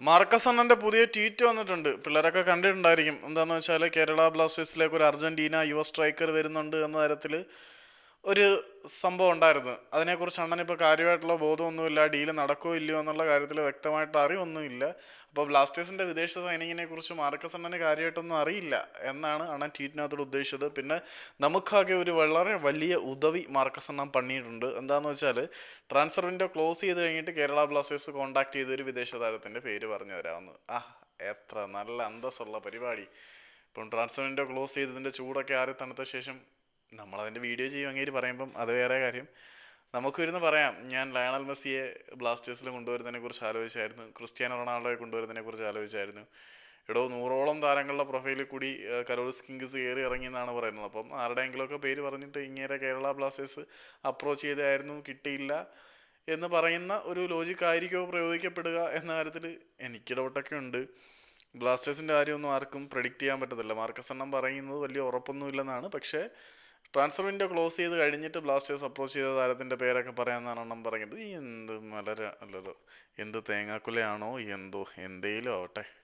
Marcus അണ്ണന്റെ പുതിയ tweet വന്നിട്ടുണ്ട്. പിള്ളേരൊക്കെ കണ്ടിട്ടുണ്ടായിരിക്കും. എന്താണെന്ന് വെച്ചാൽ കേരള ബ്ലാസ്റ്റേഴ്സിലേക്ക് ഒരു അർജന്റീന യുവ സ്ട്രൈക്കർ വരുന്നുണ്ട് എന്ന തരത്തിൽ ഒരു സംഭവം ഉണ്ടായിരുന്നു. അതിനെക്കുറിച്ച് അണ്ണൻ ഇപ്പോൾ കാര്യമായിട്ടുള്ള ബോധമൊന്നുമില്ല ഡീൽ നടക്കുമോ ഇല്ലയോ എന്നുള്ള കാര്യത്തിൽ വ്യക്തമായിട്ട് അറിവൊന്നുമില്ല. അപ്പോൾ ബ്ലാസ്റ്റേഴ്സിന്റെ വിദേശ സൈനികനെ കുറിച്ച് മാർക്കസ് അണ്ണന് കാര്യമായിട്ടൊന്നും അറിയില്ല എന്നാണ് അണ്ണൻ ട്വീറ്റിനകത്തോട് ഉദ്ദേശിച്ചത്. പിന്നെ നമുക്കാകെ ഒരു വളരെ വലിയ ഉദവി മാർക്കസ് അണ്ണൻ പണിയിട്ടുണ്ട്. എന്താണെന്ന് വെച്ചാൽ ട്രാൻസ്ഫർ വിൻഡോ ക്ലോസ് ചെയ്ത് കഴിഞ്ഞിട്ട് കേരള ബ്ലാസ്റ്റേഴ്സ് കോൺടാക്ട് ചെയ്ത ഒരു വിദേശ താരത്തിന്റെ പേര് പറഞ്ഞു തരാമെന്ന് ആ എത്ര നല്ല അന്തസ്സുള്ള പരിപാടി. ഇപ്പം ട്രാൻസ്ഫർ വിൻഡോ ക്ലോസ് ചെയ്തതിന്റെ ചൂടൊക്കെ ആറി തണുത്ത ശേഷം നമ്മളതിന്റെ വീഡിയോ ചെയ്യും അങ്ങേര് പറയുമ്പം അത് വേറെ കാര്യം. നമുക്കിരുന്ന് പറയാം. ഞാൻ ലയണൽ മെസ്സിയെ ബ്ലാസ്റ്റേഴ്സിൽ കൊണ്ടുവരുന്നതിനെ കുറിച്ച് ആലോചിച്ചായിരുന്നു. ക്രിസ്ത്യാനോ റൊണാൾഡോയെ കൊണ്ടുവരുന്നതിനെ കുറിച്ച് ആലോചിച്ചായിരുന്നു. എടോ നൂറോളം താരങ്ങളുടെ പ്രൊഫൈലിൽ കൂടി കരോസ് കിങ്സ് കയറി ഇറങ്ങി എന്നാണ് പറയുന്നത്. അപ്പം ആരുടെയെങ്കിലുമൊക്കെ പേര് പറഞ്ഞിട്ട് ഇങ്ങനെ കേരള ബ്ലാസ്റ്റേഴ്സ് അപ്രോച്ച് ചെയ്തായിരുന്നു കിട്ടിയില്ല എന്ന് പറയുന്ന ഒരു ലോജിക് ആയിരിക്കുമോ പ്രയോഗിക്കപ്പെടുക എന്ന കാര്യത്തിൽ എനിക്ക് ഡൗട്ടൊക്കെ ഉണ്ട്. ബ്ലാസ്റ്റേഴ്സിന്റെ കാര്യമൊന്നും ആർക്കും പ്രഡിക്റ്റ് ചെയ്യാൻ പറ്റത്തില്ല. മാർക്കസ് എണ്ണം പറയുന്നത് വലിയ ഉറപ്പൊന്നുമില്ലെന്നാണ്. പക്ഷേ ട്രാൻസ്ഫർ വിൻഡോ ക്ലോസ് ചെയ്ത് കഴിഞ്ഞിട്ട് ബ്ലാസ്റ്റേഴ്സ് അപ്രോച്ച് ചെയ്ത താരത്തിന്റെ പേരൊക്കെ പറയാമെന്നാണ് ഈ എന്ത് മലര അല്ലല്ലോ. എന്ത് തേങ്ങാക്കുലയാണോ? എന്തോ എന്തേലും ആവട്ടെ.